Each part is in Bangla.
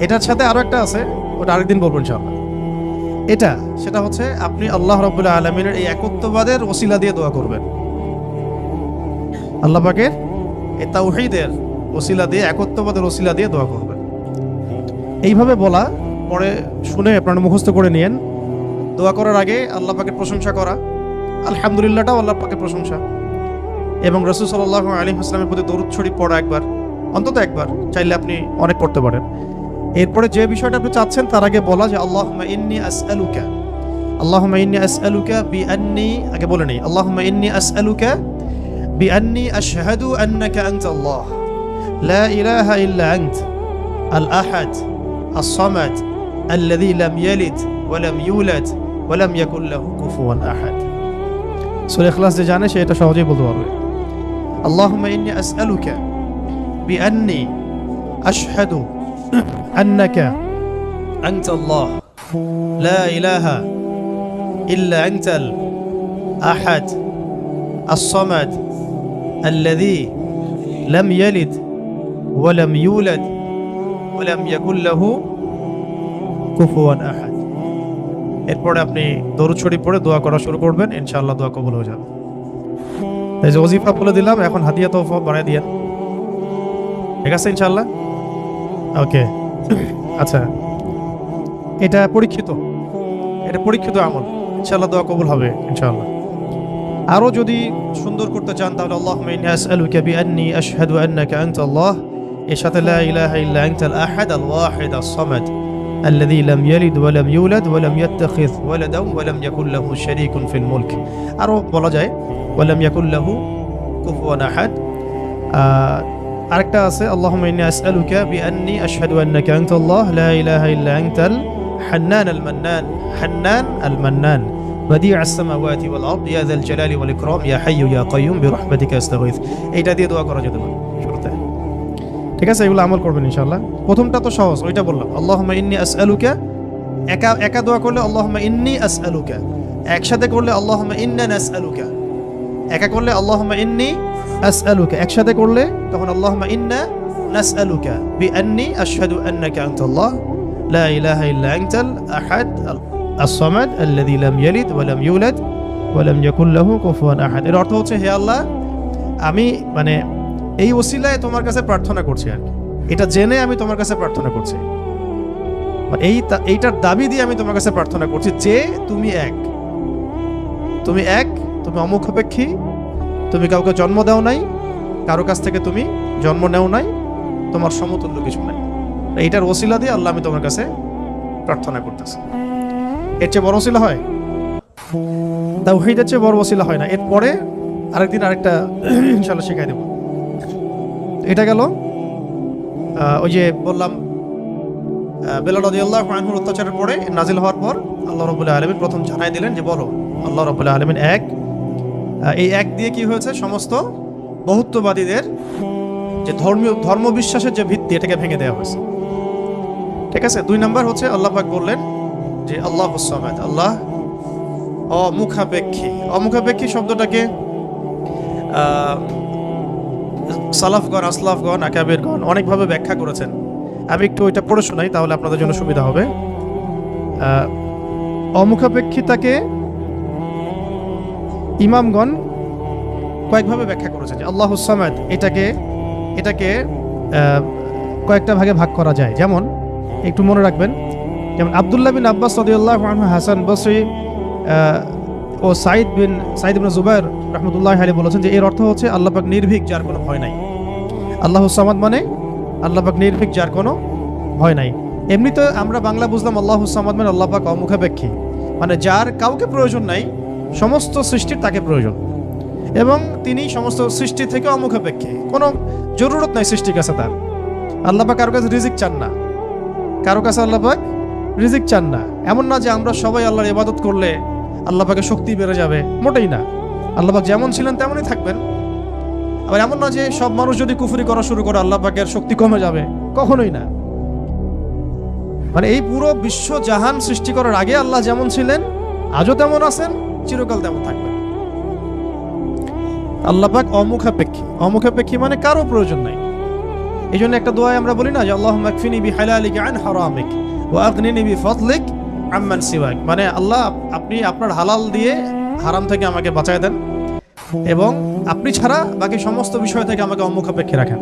এটার সাথে আরও একটা আছে, ওটা আরেকদিন বলব ইনশাআল্লাহ। এটা, সেটা হচ্ছে আপনি আল্লাহ রবুল্লাহ আলমিনের এই একত্ববাদের ওসিলা দিয়ে দোয়া করবেন। আল্লাহ এই তাওহীদের ওসিলা দিয়ে, একত্ববাদের ওসিলা দিয়ে দোয়া করবেন। এইভাবে বলা, পরে শুনে আপনারা মুখস্থ করে নিয়েন। দোয়া করার আগে আল্লাহ পাকের প্রশংসা করা। আলহামদুলিল্লাহটাও আল্লাহ পাকের প্রশংসা। এবং রসুল সাল্লাহ আলী হাসলামের প্রতি দরুদ ছড়ি পড়া একবার, অন্তত একবার, চাইলে আপনি অনেক পড়তে পারেন। এরপরে যে বিষয়টা আপনি চাচ্ছেন তার আগে বলা যে আল্লাহ ইন্নি আসআলুকা আল্লাহুম্মা ইন্নি আসআলুকা বিআন্নি আগে বলে নেই আল্লাহুম্মা ইন্নি আসআলুকা বিআন্নি আশহাদু আন্নাকা আনতাল্লাহ লা ইলাহা ইল্লা আনত আল আহাদ الصمد الذي لم يلد ولم يولد ولم يكن له كفوا احد সূরা ইখলাস যে জানে সে এটা সহজেই বলতে পারবে اللهم اني اسالك باني اشهد انك انت الله لا اله الا انت الاحد الصمد الذي لم يلد ولم يولد ولم يكن له كفوا احد এরপরে আপনি দরুদ শরীফ পড়ে দোয়া করা শুরু করবেন ইনশাআল্লাহ দোয়া কবুল হয়ে যাবে এই যে ওজিফা বলে দিলাম এখন হাদিয়া তোফা বাড়াই দিয়ে ঠিক আছে ইনশাআল্লাহ ওকে আচ্ছা এটা পরীক্ষিত এটা পরীক্ষিত আমল ইনশাআল্লাহ দোয়া কবুল হবে ইনশাআল্লাহ আরও যদি সুন্দর করতে চান তাহলে আল্লাহুম্মা ইন্নী আসআলুকা বিআন্নী আশহাদু আন্নাকা আনতা আল্লাহ এর সাথে লা ইলাহা ইল্লা আনতাল আহাদ আল ওয়াহিদ আস সামাদ الذي لم يلد ولم يولد ولم يتخذ ولدا ولم يكن له شريك في الملك আরো বলা যায় ولم يكن له كفوا احد আহ, আরেকটা আছে اللهم اني اسالك باني اشهد انك انت الله لا اله الا انت الحنان المنان حنان المنان بديع السماوات والارض يا ذا الجلال والاكرام يا حي يا قيوم برحمتك استغيث এইটা দিয়ে দোয়া করা যেতে পারে শুরুতে ঠিক আছে এগুলো আমল করবেন ইনশাআল্লাহ প্রথমটা তো সহজ ওইটা বললাম আল্লাহুম্মা ইন্নী আসআলুকা একা একা দোয়া করলে আল্লাহুম্মা ইন্নী আসআলুকা একসাথে করলে আল্লাহুম্মা ইন্না নাসআলুকা একা করলে আল্লাহুম্মা ইন্নী আসআলুকা একসাথে করলে তখন আল্লাহুম্মা ইন্না নাসআলুকা বিআন্নী আশহাদু আন্নাকা আনতাল্লাহ লা ইলাহা ইল্লা আনতাল আহাদ الصمد الذي لم يلد ولم يولد ولم يكن له كفوا احد এর অর্থ হচ্ছে হে আল্লাহ আমি মানে এই ওসিলায় তোমার কাছে প্রার্থনা করছি আর কি। এটা জেনে আমি তোমার কাছে প্রার্থনা করছি মানে এই তা- এইটার দাবি দিয়ে আমি তোমার কাছে প্রার্থনা করছি যে তুমি এক তুমি এক তুমি অমুখাপেক্ষী, তুমি কাউকে জন্ম দাও নাই, কারও কাছ থেকে তুমি জন্ম নেও নাই, তোমার সমতুল্য কিছু নাই। এইটার ওসিলা দিয়ে আল্লাহ আমি তোমার কাছে প্রার্থনা করতেছি। এর চেয়ে বড় ওসিলা হয়? তাওহীদের চেয়ে বড় ওসিলা হয় না। এরপরে আরেকদিন আরেকটা ইনশাআল্লাহ শেখাই দেবো। এটা গেল ওই যে বললাম বেলাল রাদিয়াল্লাহু আনহুর অত্যাচারের পরে নাজিল হওয়ার পর আল্লাহ রাব্বুল আলামিন প্রথম জানাই দিলেন যে বলো, আল্লাহ রাব্বুল আলামিন এক এই এক দিয়ে কি হয়েছে? সমস্ত বহুত্ববাদীদের যে ধর্মীয়, ধর্মবিশ্বাসের যে ভিত্তি, এটাকে ভেঙে দেওয়া হয়েছে। ঠিক আছে? দুই নাম্বার হচ্ছে, আল্লাহ পাক বললেন যে, আল্লাহ আল্লাহ অমুখাপেক্ষী। অমুখাপেক্ষী শব্দটাকে সালাফগণ, আসলাফগণ, আকাবেরগণ অনেকভাবে ব্যাখ্যা করেছেন। আমি একটু ওইটা পড়ে শোনাই, তাহলে আপনাদের জন্য সুবিধা হবে। অমুখাপেক্ষিতাকে ইমামগণ কয়েকভাবে ব্যাখ্যা করেছেন আল্লাহ সামাদ এটাকে এটাকে কয়েকটা ভাগে ভাগ করা যায়। যেমন, একটু মনে রাখবেন, যেমন আবদুল্লাহ বিন আব্বাস সদিউল্লাহ হাসান বসরি ও সাইদ বিন সাইদ বিন জুবাইর রহমতুল্লাহ আলী বলেছেন যে এর অর্থ হচ্ছে আল্লাহ পাক নির্ভীক, যার কোনো ভয় নাই। আল্লাহ সামাদ মানে আল্লাহ পাক নির্ভীক, যার কোনো ভয় নাই। এমনিতে আমরা বাংলা বুঝলাম আল্লাহ সামাদ মানে আল্লাহ পাক অমুখাপেক্ষী। মানে যার কাউকে প্রয়োজন নাই সমস্ত সৃষ্টির তাকে প্রয়োজন। এবং তিনি সমস্ত সৃষ্টি থেকে অমুখাপেক্ষী। কোনো জরুরত নাই সৃষ্টির কাছে তার। আল্লাহ পাক কারও কাছে রিজিক চান না। কারও কাছে আল্লাহ পাক রিজিক চান না। এমন না যে আমরা সবাই আল্লাহর ইবাদত করলে আল্লাহ পাকের শক্তি বেড়ে যাবে। মোটেই না। আল্লাহ পাক যেমন ছিলেন তেমনই থাকবেন। আবার এমন না যে সব মানুষ যদি কুফুরি করা শুরু করে আল্লাহ পাকের শক্তি কমে যাবে। কখনোই না। মানে এই পুরো বিশ্ব জাহান সৃষ্টি করার আগে আল্লাহ যেমন ছিলেন, আজও তেমন আছেন। চিরকাল তেমন থাকবেন আল্লাহ পাক অমুখাপেক্ষী। অমুখাপেক্ষী মানে কারও প্রয়োজন নাই। এই জন্য একটা দোয়ায় আমরা বলি না যে আল্লাহ মাকফিনি বি হালালিকা আন হারামিক ওয়া আগনিনি বি ফদলিক আম্মান সিওয়াক। মানে আল্লাহ, আপনি আপনার হালাল দিয়ে হারাম থেকে আমাকে বাঁচায় দেন এবং আপনি ছাড়া বাকি সমস্ত বিষয় থেকে আমাকে অমুখাপেক্ষী রাখেন।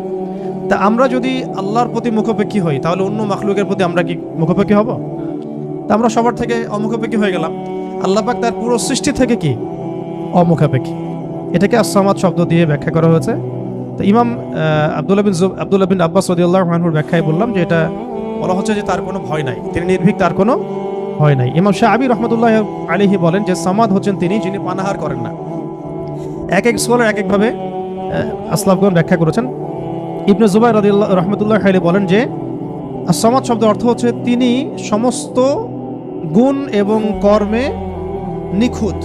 তা আমরা যদি আল্লাহর প্রতি মুখাপেক্ষী হই, তাহলে অন্য মাখলুকের প্রতি আমরা কি মুখাপেক্ষী হব? তা আমরা সবার থেকে অমুখাপেক্ষী হয়ে গেলাম। আল্লাহ পাক তার পুরো সৃষ্টি থেকে কি? অমুখাপেক্ষী। এটাকে আসামাদ শব্দ দিয়ে ব্যাখ্যা করা হয়েছে। তো ইমাম আহ, আব্দুল্লাহ বিন আব্দুল্লাহ বিন আব্বাস সদিউল্লাহ রহমানুর ব্যাখ্যায় বললাম যে এটা বলা হচ্ছে যে তার কোনো ভয় নাই। তিনি নির্ভীক তার কোনো ভয় নাই। ইমাম শাহ আবি রহমতুল্লাহ আলিহি বলেন যে সামাদ হচ্ছেন তিনি যিনি পানাহার করেন না। এক এক স্কলার এক একভাবে আসলাফগণ ব্যাখ্যা করেছেন। ইবনে জুবাই রদিল্লাহ রহমতুল্লাহ আলী বলেন যে আসামাদ শব্দের অর্থ হচ্ছে তিনি সমস্ত গুণ এবং কর্মে নিখুঁত।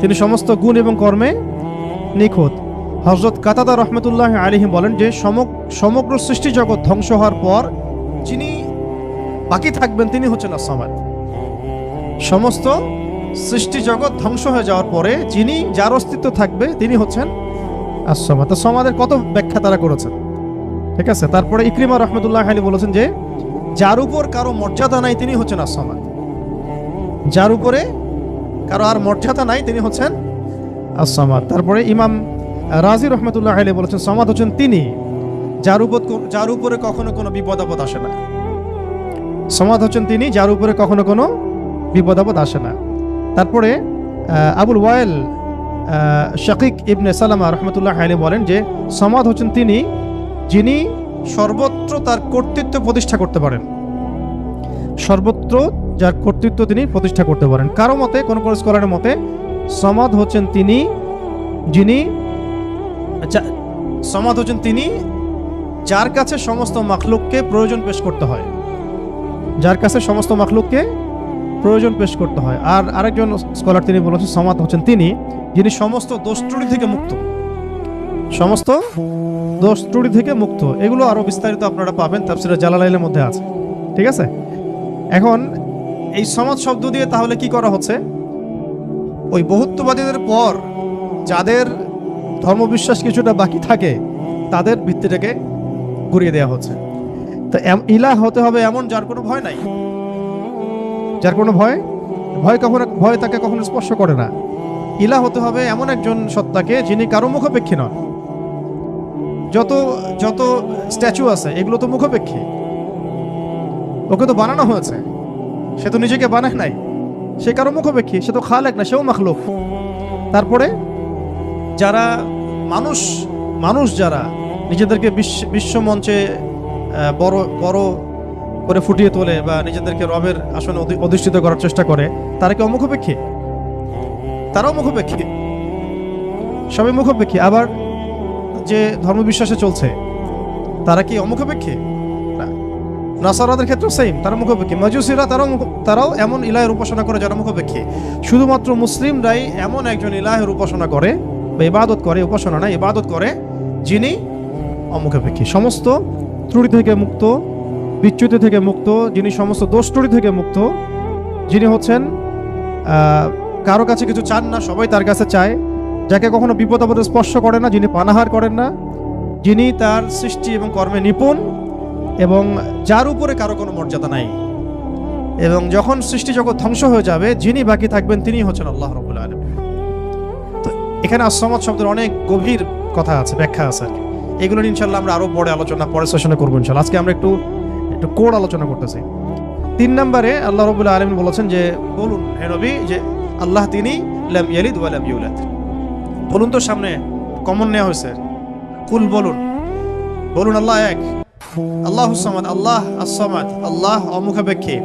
তিনি সমস্ত গুণ এবং কর্মে নিখুঁত। হজরত কাতাদা রহমতুল্লাহ আলিহি বলেন যে সমগ্র সৃষ্টি জগৎ ধ্বংস হওয়ার পর যিনি বাকি থাকবেন, তিনি হচ্ছেন আসামাদ সমস্ত সৃষ্টি জগৎ ধ্বংস হয়ে যাওয়ার পরে যিনি যার অস্তিত্ব থাকবে, তিনি হচ্ছেন আসামাদ সমাদের কত ব্যাখ্যা তারা করেছেন? ঠিক আছে? তারপরে ইকরিমা রহমতুল্লাহ আলী বলেছেন যে, যার উপর কারও মর্যাদা নাই, তিনি হচ্ছেন আসামাদ যার উপরে কারও আর মর্যাদা নাই, তিনি হচ্ছেন আসামাদ তারপরে ইমাম রাজি রহমতুল্লাহ আলী বলেছেন, সমাদ হচ্ছেন তিনি, যার উপর যার উপরে কখনো কোনো বিপদ আপদ আসে না। সমাদ হচ্ছেন তিনি, যার উপরে কখনো কোনো বিপদ আপদ আসে না। তারপরে আবুল ওয়াইল শাকিক ইবনে সালামা রহমতুল্লাহ আলী বলেন যে, সমাদ হচ্ছেন তিনি, যিনি সর্বত্র তার কর্তৃত্ব প্রতিষ্ঠা করতে পারেন। সর্বত্র যার কর্তৃত্ব তিনি প্রতিষ্ঠা করতে পারেন। কারও মতে, কোন কোন স্কলারের মতে, সমাদ হচ্ছেন তিনি, যিনি যা- সমাদ হচ্ছেন তিনি, যার কাছে সমস্ত মাখলুককে প্রয়োজন পেশ করতে হয়। যার কাছে সমস্ত মাখলুককে প্রয়োজন পেশ করতে হয়। আর আরেকজন স্কলার তিনি বলেছেন, সমাদ হচ্ছেন তিনি, যিনি সমস্ত দোষ ত্রুটি থেকে মুক্ত। সমস্ত দোষ ত্রুটি থেকে মুক্ত। এগুলো আরও বিস্তারিত আপনারা পাবেন, তাফসিরা জালালাইলের মধ্যে আছে। ঠিক আছে? এখন এই সমাজ শব্দ দিয়ে তাহলে কি করা হচ্ছে? ওই বহুত্ববাদীদের পর যাদের ধর্মবিশ্বাস কিছুটা বাকি থাকে, তাদের ভিত্তিটাকে ঘুরিয়ে দেওয়া হচ্ছে। তো ইলা হতে হবে এমন যার কোনো ভয় নাই। যার কোনো ভয়? ভয় কখনো, ভয় তাকে কখনো স্পর্শ করে না। ইলা হতে হবে এমন একজন সত্তাকে যিনি কারও মুখাপেক্ষী নন। যত যত স্ট্যাচু আছে, এগুলো তো মুখাপেক্ষী। ওকে তো বানানো হয়েছে। সে তো নিজেকে বানায় নাই। সে কারও মুখাপেক্ষী সে তো খালেক না, সেও মাখলুক। তারপরে যারা মানুষ মানুষ যারা নিজেদেরকে বিশ্ব বিশ্ব মঞ্চে বড় বড় করে ফুটিয়ে তোলে বা নিজেদেরকে রবের আসনে অধি- অধিষ্ঠিত করার চেষ্টা করে, তারা কি অমুখাপেক্ষী তারাও মুখাপেক্ষী সবাই মুখাপেক্ষী আবার যে ধর্মবিশ্বাসে চলছে, তারা কি অমুখাপেক্ষী নাসারাদের ক্ষেত্রে সেম তারা মুখাপেক্ষী। মাজুসিরা তারাও তারাও এমন ইলাহের উপাসনা করে যারা মুখাপেক্ষী। শুধুমাত্র মুসলিমরাই এমন একজন ইলাহের উপাসনা করে বা ইবাদত করে, উপাসনা না ইবাদত করে, যিনি অমুখাপেক্ষী। সমস্ত ত্রুটি থেকে মুক্ত, বিচ্যুতি থেকে মুক্ত, যিনি সমস্ত দোষ ত্রুটি থেকে মুক্ত, যিনি হচ্ছেন কারও কাছে কিছু চান না, সবাই তার কাছে চায়। যাকে কখনো বিপদ আপদে স্পর্শ করে না, যিনি পানাহার করেন না, যিনি তার সৃষ্টি এবং কর্মে নিপুণ এবং যার উপরে কারও কোনো মর্যাদা নাই। এবং যখন সৃষ্টি জগৎ ধ্বংস হয়ে যাবে, যিনি বাকি থাকবেন তিনি হচ্ছেন আল্লাহ রবুল আলম তো এখানে আসমাদ শব্দের অনেক গভীর কথা আছে, ব্যাখ্যা আছে আর কি। এগুলো ইনশাল্লাহ আমরা আরও পরে আলোচনা, পরের সেশনে করব ইনশাল্লাহ আজকে আমরা একটু একটু কোড আলোচনা করতেছি। তিন নম্বরে আল্লাহ রবুল্লাহ আলমিন বলেছেন যে, বলুন হে নবী, যে আল্লাহ তিনি লাম ইয়ালিদ ওয়া লাম ইউলাদ। বলুন তো সামনে কমন নেওয়া হয়েছে। কুল বলুন। বলুন আল্লাহ এক। আল্লাহ সামাদ, আল্লাহ আসমাদ আল্লাহ অমুখাপেক্ষী।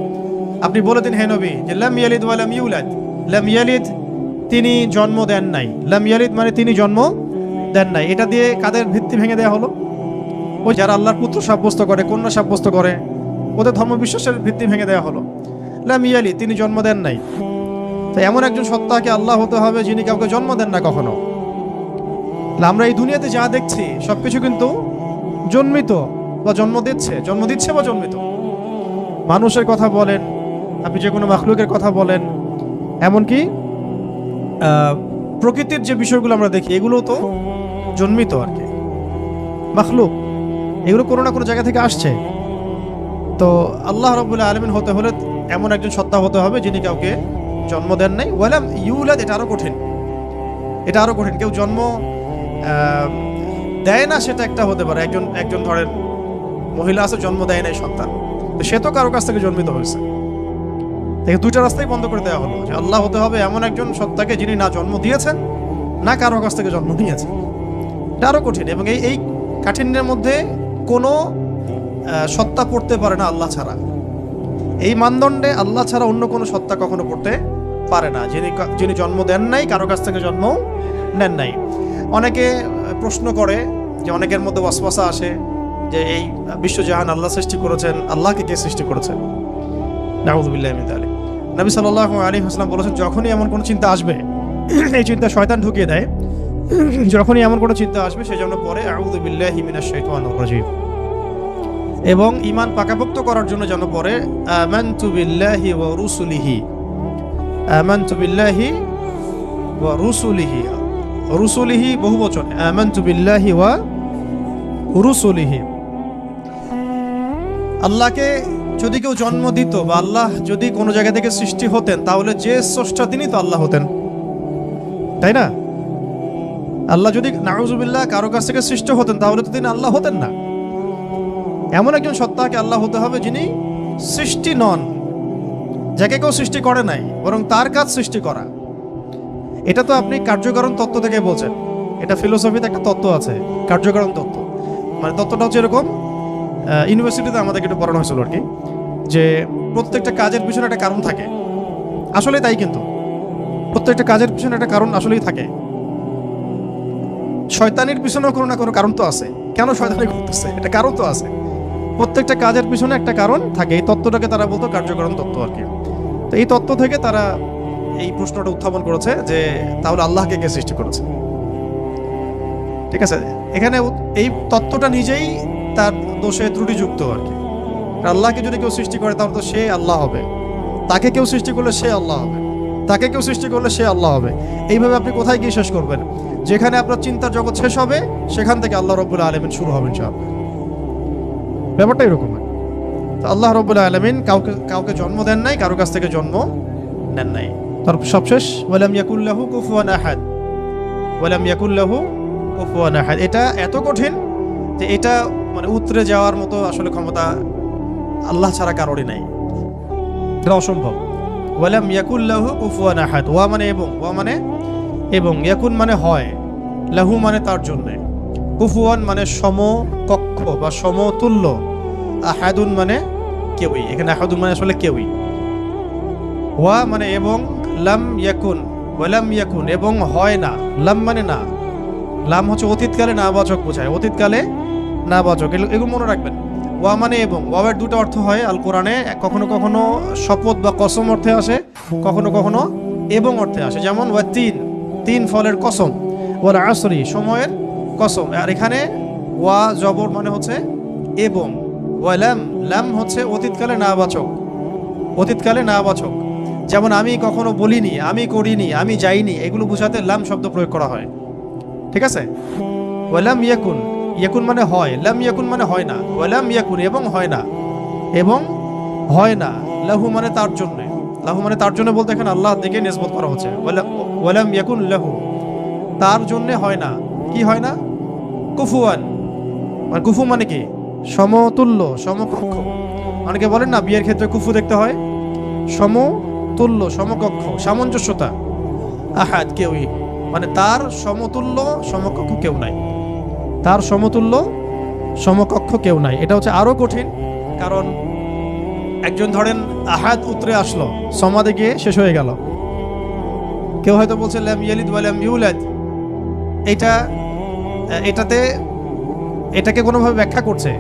আপনি বলে দিন, হে নবী, যে লাম ইয়ালিদ ওয়া লাম ইউলাদ। লাম ইয়ালিদ তিনি জন্ম দেন নাই। লাম ইয়ালিদ মানে তিনি জন্ম দেন নাই। এটা দিয়ে কাদের ভিত্তি ভেঙে দেওয়া হলো? ওই যারা আল্লাহর পুত্র সাব্যস্ত করে, কন্যা সাব্যস্ত করে, ওদের ধর্মবিশ্বাসের ভিত্তি ভেঙে দেওয়া হলো। লাম ইয়ালি তিনি জন্ম দেন নাই। তাই এমন একজন সত্তাকে আল্লাহ হতে হবে যিনি কাউকে জন্ম দেন না কখনো। আমরা এই দুনিয়াতে যা দেখছি, সবকিছু কিন্তু জন্মিত। বা জন্ম দিচ্ছে? জন্ম দিচ্ছে বা জন্মিত? মানুষের কথা বলেন, আপনি যে কোনো মাখলুকের কথা বলেন এমনকি প্রকৃতির যে বিষয়গুলো আমরা দেখি, এগুলো তো জন্মিত আর কি। মাখলুক, এগুলো কোনো না কোনো জায়গা থেকে আসছে। তো আল্লাহ রবুল্লাহ আলমিন হতে হলে এমন একজন সত্তা হতে হবে যিনি কাউকে জন্ম দেন নাই। ওয়ালাম ইউলাদ, এটা আরও কঠিন। এটা আরও কঠিন। কেউ জন্ম দেয় না, সেটা একটা হতে পারে। একজন একজন ধরেন মহিলা আছে, জন্ম দেয় নাই সন্তান। তো সে তো কারও কাছ থেকে জন্মিত হয়েছে। দেখে দুইটা রাস্তাই বন্ধ করে দেওয়া হলো যে আল্লাহ হতে হবে এমন একজন সত্তাকে যিনি না জন্ম দিয়েছেন, না কারও কাছ থেকে জন্ম নিয়েছেন। এটা আরও কঠিন এবং এই এই কাঠিন্যের মধ্যে কোনো সত্তা পড়তে পারে না আল্লাহ ছাড়া। এই মানদণ্ডে আল্লাহ ছাড়া অন্য কোনো সত্তা কখনো পড়তে পারে না। যিনি যিনি জন্ম দেন নাই, কারও কাছ থেকে জন্ম নেন নাই। অনেকে প্রশ্ন করে যে অনেকের মধ্যে ওয়াসওয়াসা আসে যে এই বিশ্বজাহান আল্লাহ সৃষ্টি করেছেন, আল্লাহকে কে সৃষ্টি করেছেন? নাউজুবিল্লাহ মিন যালিক। নবী সাল্লাল্লাহু আলাইহি ওয়াসাল্লাম বলেছেন, যখনই এমন কোনো চিন্তা আসবে, এই চিন্তা শয়তান ঢুকিয়ে দেয়। যখনই এমন কোনো চিন্তা আসবে, সেই জন্য পরে আউযু বিল্লাহি মিনাশ শাইতানির রাজিম। এবং ইমান পাকাপোক্ত করার জন্য যেন পরে, আমানতু বিল্লাহি ওয়া রুসুলিহি, আমানতু বিল্লাহি ওয়া রুসুলিহি রুসুলিহি বহুবচন, আমানতু বিল্লাহি ওয়া রুসুলিহি। আল্লাহকে যদি কেউ জন্ম দিত বা আল্লাহ যদি কোনো জায়গা থেকে সৃষ্টি হতেন, তাহলে যে স্রষ্টা তিনি তো আল্লাহ হতেন। তাই না? আল্লাহ যদি নাউজুবিল্লাহ কারও কাছ থেকে সৃষ্ট হতেন, তাহলে তো তিনি আল্লাহ হতেন না। এমন একজন সত্তাকে আল্লাহ হতে হবে যিনি সৃষ্টি নন, যাকে কেউ সৃষ্টি করে নাই, বরং তার কাজ সৃষ্টি করা। এটা তো আপনি কার্যকরণ তত্ত্ব থেকে বলছেন। এটা ফিলোসফিতে একটা তত্ত্ব আছে, কার্যকরণ তত্ত্ব। মানে তত্ত্বটা হচ্ছে এরকম ইউনিভার্সিটিতে আমাদেরকে একটু পড়ানো হয়েছিল আর কি, যে প্রত্যেকটা কাজের পিছনে একটা কারণ থাকে। আসলে তাই কিন্তু। প্রত্যেকটা কাজের পিছনে একটা কারণ আসলেই থাকে। শয়তানির পিছনেও কোনো না কোনো কারণ তো আছে। কেন শয়তানি করতেছে? এটা কারণ তো আছে। প্রত্যেকটা কাজের পিছনে একটা কারণ থাকে। এই তত্ত্বটাকে তারা বলতো কার্যকরণ তত্ত্ব আর কি। তো এই তত্ত্ব থেকে তারা এই প্রশ্নটা উত্থাপন করেছে যে তাহলে আল্লাহকে কে সৃষ্টি করেছে? ঠিক আছে? এখানে এই তত্ত্বটা নিজেই তার দোষে ত্রুটিযুক্ত আর কি। আল্লাহকে যদি কেউ সৃষ্টি করে, তাহলে তো সে আল্লাহ হবে। তাকে কেউ সৃষ্টি করলে সে আল্লাহ হবে। তাকে কেউ সৃষ্টি করলে সে আল্লাহ হবে। এইভাবে আপনি কোথায় গিয়ে শেষ করবেন? যেখানে আপনার চিন্তার জগৎ শেষ হবে, সেখান থেকে আল্লাহ রব্বুল আলমিন শুরু হবে সব ব্যাপারটা এরকম তো আল্লাহ রব্বুল আলমিন কাউকে কাউকে জন্ম দেন নাই, কারও কাছ থেকে জন্ম নেন নাই। তারপর সবশেষ ওয়ালাম ইয়াকুল্লাহু কুফুয়ান আহাদ। ওয়ালাম ইয়াকুল্লাহু কুফুয়ান আহাদ। এটা এত কঠিন যে এটা মানে উতরে যাওয়ার মতো আসলে ক্ষমতা আল্লাহ ছাড়া কারোরই নাই। এটা অসম্ভব। ওয়ালাম ইয়াকুল্লাহু কুফুয়ান আহাদ। ওয়া মানে এবং, ওয়া মানে এবং। ইয়াকুন মানে হয়, লাহু মানে তার জন্যে। কুফুয়ান মানে সমকক্ষ বা সমতুল্য। আহাদুন মানে কেউই। এখানে আহাদুন মানে আসলে কেউই। ওয়া মানে এবং, লাম ইয়াকুন। ওয়ালাম ইয়াকুন। এবং হয় না। লাম মানে না। লাম হচ্ছে অতীতকালে না বাচক বোঝায়। অতীতকালে না বাচক, এগুলো মনে রাখবেন। ওয়া মানে এবং ওয়াবের দুটো অর্থ হয় আল কোরআনে, কখনো কখনো শপথ বা কসম অর্থে আসে, কখনো কখনো এবং অর্থে আসে। যেমন, ওয়া তিন তিন ফলের কসম, ওয়াল আসরি, সময়ের কসম। আর এখানে ওয়া জবর মানে হচ্ছে এবং ওয়ালাম লাম হচ্ছে অতীতকালে না বাচক, অতীতকালে না বাচক। যেমন, আমি কখনো বলিনি, আমি করিনি, আমি যাইনি, এগুলো বোঝাতে লাম শব্দ প্রয়োগ করা হয়। ঠিক আছে? ওয়ালাম ইয়াকুন ইয়াকুন মানে হয়, লাম ইয়াকুন মানে হয় না ওয়ালাম ইয়াকুন এবং হয় না। এবং হয় না, লাহু মানে তার জন্য। লাহু মানে তার জন্য বলতে এখানে আল্লাহ দিকে নিসবত করা হচ্ছে। ওয়ালা- ওয়ালাম ইয়াকুন লাহু। তার জন্য হয় না। কি হয় না? কুফুয়ান। মানে কুফু মানে কি? সমতুল্য, সমকক্ষ। অনেকে বলেন না, বিয়ের ক্ষেত্রে কুফু দেখতে হয়? সমতুল্য, সমকক্ষ, সামঞ্জস্যতা। আহাদ, কেউই। মানে তার সমতুল্য, সমকক্ষ কেউ নাই। তার সমতুল্য, সমকক্ষ কেউ নাই। এটা হচ্ছে আরও কঠিন, কারণ একজন ধরেন আহাদ উতরে আসলো সমাদে গিয়ে শেষ হয়ে গেল। কেউ হয়তো বলছে ল্যাম ইয়ালিদ ওয়া ল্যাম ইউলাদ। এটা, এটাতে, এটাকে কোনোভাবে ব্যাখ্যা করছে।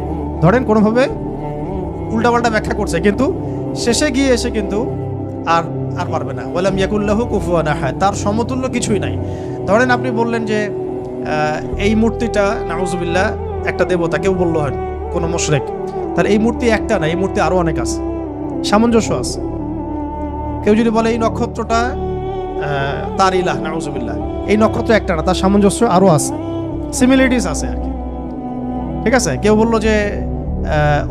ধরেন কোনোভাবে উল্টাপাল্টা ব্যাখ্যা করছে, কিন্তু শেষে গিয়ে এসে কিন্তু আর আর পারবে না। বললাম ইয়াকুল্লাহু কুফুয়ান আহাদ। তার সমতুল্য কিছুই নাই। ধরেন আপনি বললেন যে এই মূর্তিটা, নাউজুবিল্লাহ, একটা দেবতা, কেউ বলল হয় কোনো মুশরেক। তাহলে এই মূর্তি একটা না, এই মূর্তি আরও অনেক আছে, সামঞ্জস্য আছে। কেউ যদি বলে এই নক্ষত্রটা তার ইলাহ, নাউজুবিল্লাহ, এই নক্ষত্র একটা না, তার সামঞ্জস্য আরও আছে সিমিলারিটিস আছে আর কি। ঠিক আছে? কেউ বলল যে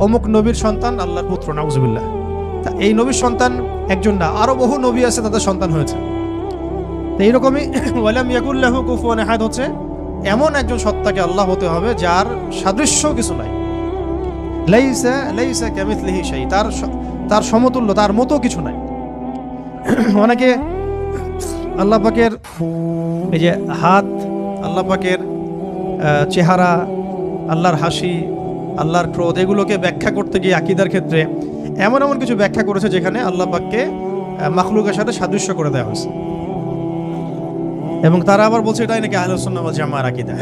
অমুক নবীর সন্তান আল্লাহর পুত্র, নাউজুবিল্লাহ। তা এই নবীর সন্তান একজন না, আরও বহু নবী আছে তাদের সন্তান হয়েছে। তো এইরকমই, ওয়ালাম ইয়াকুল্লাহু কুফুয়ান আহাদ হচ্ছে এমন একজন সত্তাকে আল্লাহ হতে হবে যার সাদৃশ্য কিছু নাই। তার তার সমতুল্য, তার মতো কিছু নাই। অনেকে আল্লাহ পাকের এই যে হাত, আল্লাহ পাকের চেহারা, আল্লাহর হাসি, আল্লাহর ক্রোধ, এগুলোকে ব্যাখ্যা করতে গিয়ে আকিদার ক্ষেত্রে এমন এমন কিছু ব্যাখ্যা করেছে যেখানে আল্লাহ পাককে মাখলুকের সাথে সাদৃশ্য করে দেওয়া হয়েছে। এবং তারা আবার বলছে, এটাই নাকি আহলুসুন্নাহ ওয়াল জামার আকিদা।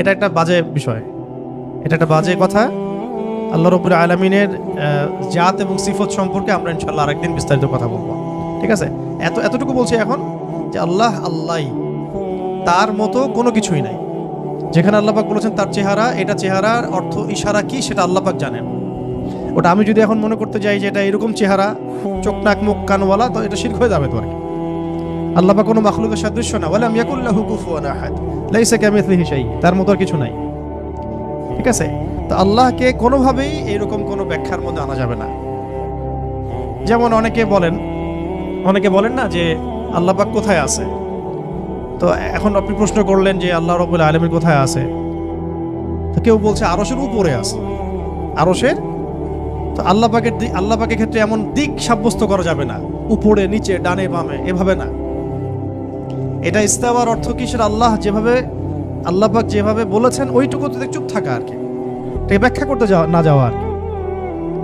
এটা একটা বাজে বিষয়। এটা একটা বাজে কথা। আল্লাহ রব্বুল আলমিনের জাত এবং সিফত সম্পর্কে আমরা ইনশাল্লাহ আরেকদিন বিস্তারিত কথা বলব। ঠিক আছে? এত, এতটুকু বলছি এখন যে আল্লাহ আল্লাহ তার মতো কোনো কিছুই নাই। যেখানে আল্লাপাক বলেছেন, তার চেহারা, এটা চেহারার অর্থ ইশারা কি, সেটা আল্লাপাক জানেন। ওটা আমি যদি এখন মনে করতে যাই যে এটা এরকম চেহারা, চোখ, নাক, মুখ, কানওয়ালা, তো এটা শির্ক হয়ে যাবে তো আর কি। আল্লাপাক কোনো মাখলুকের সাদৃশ্য না। বলে আমি ইয়াকুল্লাহু কুফুয়ান তার মতো আর কিছু নাই। ঠিক আছে? তো আল্লাহকে কোনোভাবেই এইরকম কোনো ব্যাখ্যার মধ্যে আনা যাবে না। যেমন অনেকে বলেন অনেকে বলেন না যে আল্লাহ কোথায় আছে? তো এখন আপনি প্রশ্ন করলেন যে আল্লাহ রবুল আলমীর কোথায় আছে? তো কেউ বলছে আরসের উপরে আছে। আরসের তো আল্লাহ আল্লাহ পাকের ক্ষেত্রে এমন দিক সাব্যস্ত করা যাবে না। উপরে, নিচে, ডানে, বামে, এভাবে না। এটা ইস্তাবার অর্থ কি? সেটা আল্লাহ যেভাবে, আল্লাহ পাক যেভাবে বলেছেন, ওইটুকুতে চুপ থাকা আর কি। ব্যাখ্যা করতে যাওয়া, না যাওয়া আর কি।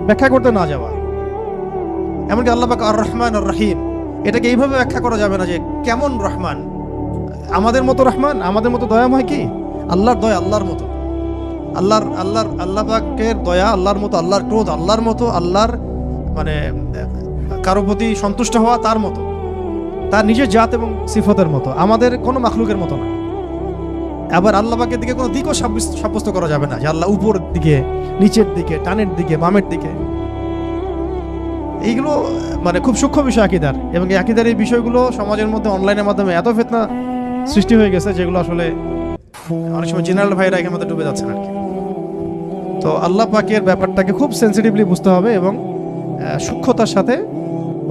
ব্যাখ্যা করতে না যাওয়া। এমনকি আল্লাহ পাক আর রহমান আর রাহিম এটাকে এইভাবে ব্যাখ্যা করা যাবে না যে কেমন রহমান? আমাদের মতো রহমান, আমাদের মতো দয়াময় কি? আল্লাহর দয়া আল্লাহর মতো। আল্লাহর আল্লাহর, আল্লাহ পাকের দয়া আল্লাহর মতো, আল্লাহর ক্রোধ আল্লাহর মতো, আল্লাহর মানে কারও প্রতি সন্তুষ্ট হওয়া তার মতো। তার নিজের জাত এবং সিফতের মতো, আমাদের কোনো মাখলুকের মতো না। আবার আল্লাহ পাকের দিকে কোনো দিকও সাব্যস্ত সাব্যস্ত করা যাবে না যে আল্লাহ উপর দিকে, নিচের দিকে টানের দিকে, বামের দিকে। এইগুলো মানে খুব সূক্ষ্ম বিষয় আকিদার, এবং এই আকিদার এই বিষয়গুলো সমাজের মধ্যে অনলাইনের মাধ্যমে এত ফেতনা সৃষ্টি হয়ে গেছে যেগুলো আসলে অনেক সময় জেনারেল ভাইরা এখানে মধ্যে ডুবে যাচ্ছেন আর কি। তো আল্লাহ পাকের ব্যাপারটাকে খুব সেন্সিটিভলি বুঝতে হবে এবং সূক্ষ্মতার সাথে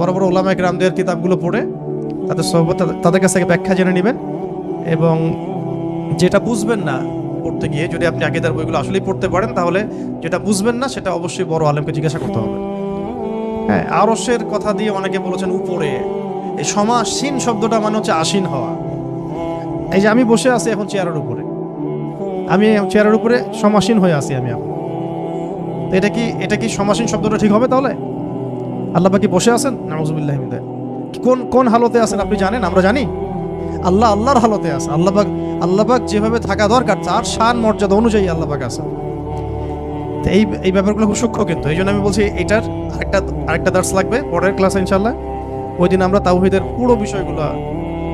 বড় বড় ওলামা গ্রামদের কিতাবগুলো পড়ে তাদের সহবত তাদের কাছ থেকে ব্যাখ্যা জেনে নেবেন এবং যেটা বুঝবেন না পড়তে গিয়ে, যদি আপনি আকিদার বইগুলো আসলেই পড়তে পারেন, তাহলে যেটা বুঝবেন না সেটা অবশ্যই বড় আলেমকে জিজ্ঞাসা করতে হবে। হ্যাঁ আরসের কথা দিয়ে অনেকে বলেছেন উপরে। এই সমাসীন শব্দটা মানে হচ্ছে আসীন হওয়া। এই যে আমি বসে আছি এখন চেয়ারের উপরে। আমি চেয়ারের উপরে সমাসীন হয়ে আছি আমি এখন। এটা কি এটা কি সমাসীন শব্দটা ঠিক হবে তাহলে? আল্লাহ কি বসে আছেন? নাউজুবিল্লাহ যালিক। কোন কোন হালতে আছেন আপনি জানেন? আমরা জানি। আল্লাহ আল্লাহর হালতে আছে। আল্লাহবাক আল্লাহবাক যেভাবে থাকা দরকার, তার শান, মর্যাদা অনুযায়ী আল্লাহবাক আছে। এই এই ব্যাপারগুলো খুব সূক্ষ্ম কিন্তু। এই জন্য আমি বলছি, এটার আরেকটা আরেকটা দার্স লাগবে পরের ক্লাসে ইনশাল্লাহ ওই দিন আমরা তাওহিদের পুরো বিষয়গুলো,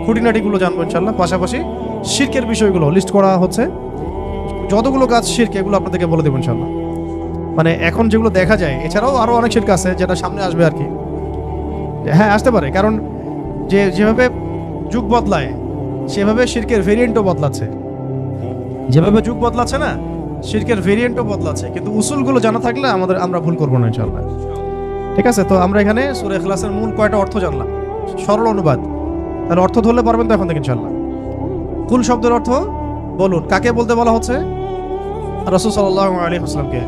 খুঁটিনাটিগুলো জানব ইনশাল্লাহ পাশাপাশি শির্কের বিষয়গুলো লিস্ট করা হচ্ছে। যতগুলো কাজ শির্ক, এগুলো আপনাদেরকে বলে দেবো ইনশাল্লাহ মানে এখন যেগুলো দেখা যায়, এছাড়াও আরও অনেক শির্ক আছে যেটা সামনে আসবে আর কি। হ্যাঁ আসতে পারে। কারণ যে যেভাবে যুগ বদলায়, সেভাবে শির্কের ভেরিয়েন্টও বদলাচ্ছে। যেভাবে যুগ বদলাচ্ছে না শির্কের ভেরিয়েন্টও বদলাচ্ছে। কিন্তু উসুলগুলো জানা থাকলে আমাদের, আমরা ভুল করব না ইনশাল্লাহ ঠিক আছে? তো আমরা এখানে সুরে এখলাসের মূল কয়টা অর্থ জানলাম? সরল অনুবাদ। তাহলে অর্থ ধরলে পারবেন তো এখন থেকে ইনশাল্লাহ কুল শব্দের অর্থ, বলুন, কাকে বলতে বলা হচ্ছে? রসুল সাল্লাহ আলী আসলামকে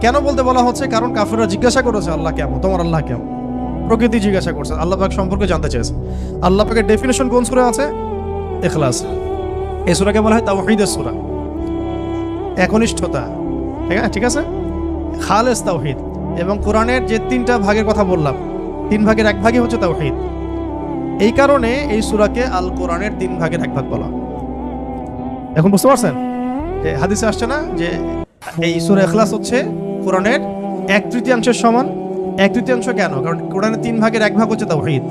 কেন বলতে বলা হচ্ছে? কারণ কাফেররা জিজ্ঞাসা করেছে, আল্লাহ কেমন? তোমার আল্লাহ কেমন? প্রকৃতি জিজ্ঞাসা করছে, আল্লাহ পাক সম্পর্কে জানতে চেয়েছে। আল্লাহ পাকের ডেফিনেশন কোন সুরা আছে? এখলাস এই সুরাকে বলা হয় তাওহিদের সুরা। একনিষ্ঠতা। ঠিক আছে? ঠিক আছে? খালেস তাওহিদ। এবং কোরআনের যে তিনটা ভাগের কথা বললাম, তিন ভাগের এক ভাগই হচ্ছে তাওহিদ। এই কারণে এই সুরাকে আল কোরআনের তিন ভাগের এক ভাগ বলা এখন বুঝতে পারছেন? যে হাদিসে আসছে না যে এই সুরা এখলাস হচ্ছে কোরআনের এক তৃতীয়াংশের সমান এক তৃতীয়াংশ কেন? কারণ কোরআনের তিন ভাগের এক ভাগ হচ্ছে তাওহিদ।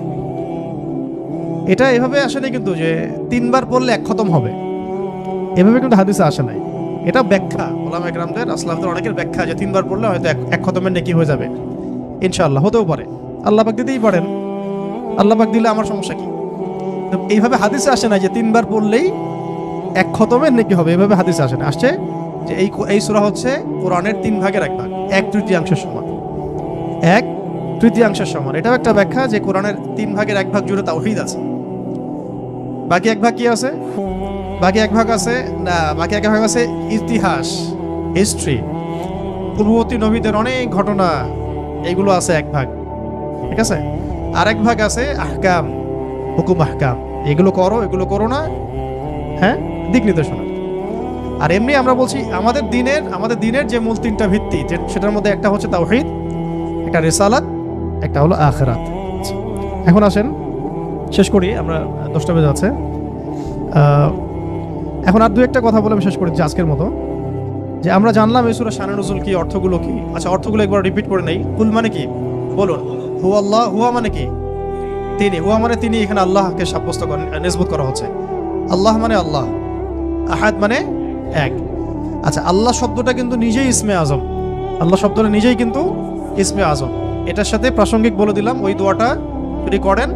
এটা এভাবে আসে নাই কিন্তু যে তিনবার পড়লে এক খতম হবে। এভাবে কিন্তু হাদিসে আসে নাই। এটা ব্যাখ্যা। ওলামা একরামদের, আসলামদের অনেকের ব্যাখ্যা যে তিনবার পড়লে হয়তো এক- খতমের নেকি হয়ে যাবে। ইনশাআল্লাহ, হতেও পারে। আল্লাহ পাক দিতেই পারেন। আল্লাহ পাক দিলে আমার সমস্যা কি? এইভাবে হাদিসে আসে না যে তিনবার পড়লেই এক খতমের নেকি হবে। এভাবে হাদিসে আসে না আসছে যে এই এই সূরা হচ্ছে কোরআনের তিন ভাগের এক ভাগ। এক তৃতীয়াংশের সমান। এক তৃতীয়াংশের সমান। এটাও একটা ব্যাখ্যা যে কোরআনের তিন ভাগের এক ভাগ জুড়ে তাওহীদ আছে। বাকি এক ভাগ কি আছে? বাকি এক ভাগ আছে, না, বাকি এক ভাগ আছে ইতিহাস হিস্ট্রি পূর্ববর্তী নবীদের অনেক ঘটনা, এগুলো আছে এক ভাগ। ঠিক আছে? আর এক ভাগ আছে আহকাম, হুকুম আহকাম। এগুলো করো এগুলো করো না। হ্যাঁ? দিক নির্দেশনা। আর এমনি আমরা বলছি, আমাদের দিনের আমাদের দিনের যে মূল তিনটা ভিত্তি সেটার মধ্যে একটা হচ্ছে তাওহীদ একটা রেসালাত, একটা হলো আখেরাত। এখন আসেন, শেষ করি, আমরা দশটা বেজে আছে এখন আর দু একটা কথা বলে আমি শেষ করি যে আজকের মতো। যে আমরা জানলাম এই সুরা নজুল কি, অর্থগুলো কি? আচ্ছা অর্থগুলো একবার রিপিট করে নেই। কুল মানে কি? বলুন। হু আল্লাহ, হুয়া মানে কি? তিনি। হুয়া মানে তিনি, এখানে আল্লাহকে সাব্যস্ত করেন করা হচ্ছে। আল্লাহ মানে আল্লাহ, আহাদ মানে এক। আচ্ছা আল্লাহ শব্দটা কিন্তু নিজেই ইসমে আজম। আল্লাহ শব্দটা নিজেই কিন্তু ইসমে আজম। এটার সাথে প্রাসঙ্গিক বলে দিলাম, ওই দোয়াটা যদি করেন,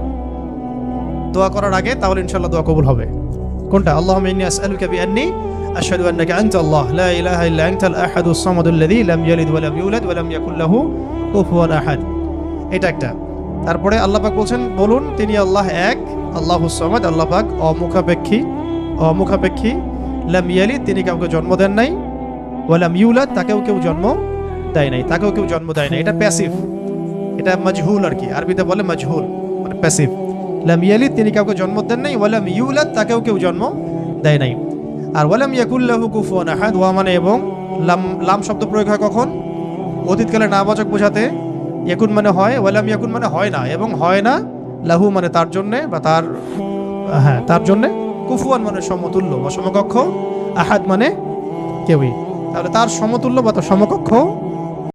দোয়া করার আগে, তাহলে ইনশাল্লাহ দোয়া কবুল হবে। কোনটা? আল্লাহ ইন্নি আসআলুকা বিআন্নি আশহাদু আন্নাকা আনতা আল্লাহ। লা ইলাহা ইল্লা আনতাল আহাদুস সামাদুল লাযী লাম ইয়ালিদ ওয়া লাম ইউলাদ ওয়া লাম ইয়াকুল লাহু এটা একটা। তারপরে আল্লাহ পাক বলছেন, বলুন, তিনি আল্লাহ এক আল্লাহুস সামাদ, আল্লাহ পাক অমুখাপেক্ষী অমুখাপেক্ষী। লাম ইয়ালিদ, তিনি কাউকে জন্ম দেন নাই। ওয়া লাম ইউলাদ, তাকেও কেউ জন্ম দেয় নাই, তাকেও কেউ জন্ম দেয় নাই। এটা প্যাসিভ এটা মজহুল আর কি। আরবিতে বলে মজহুল মানে প্যাসিভ লাম ইয়ালিদ তিনি কাউকে জন্ম দেন নাই। ওয়ালাম ইউলাদ তাকেও কেউ জন্ম দেয় নাই। আর ওয়ালাম ইয়াকুল্লাহু কুফুয়ান আহাদ ওয়া মানে এবং লাম লাম শব্দ প্রয়োগ হয় কখন? অতীতকালে নাবাচক বোঝাতে। ইয়াকুন মানে হয়, ওয়ালাম ইয়াকুন মানে হয় না। এবং হয় না লাহু মানে তার জন্যে বা তার হ্যাঁ তার জন্যে। কুফুয়ান মানে সমতুল্য বা সমকক্ষ। আহাদ মানে কেউই। তাহলে তার সমতুল্য বা তার সমকক্ষ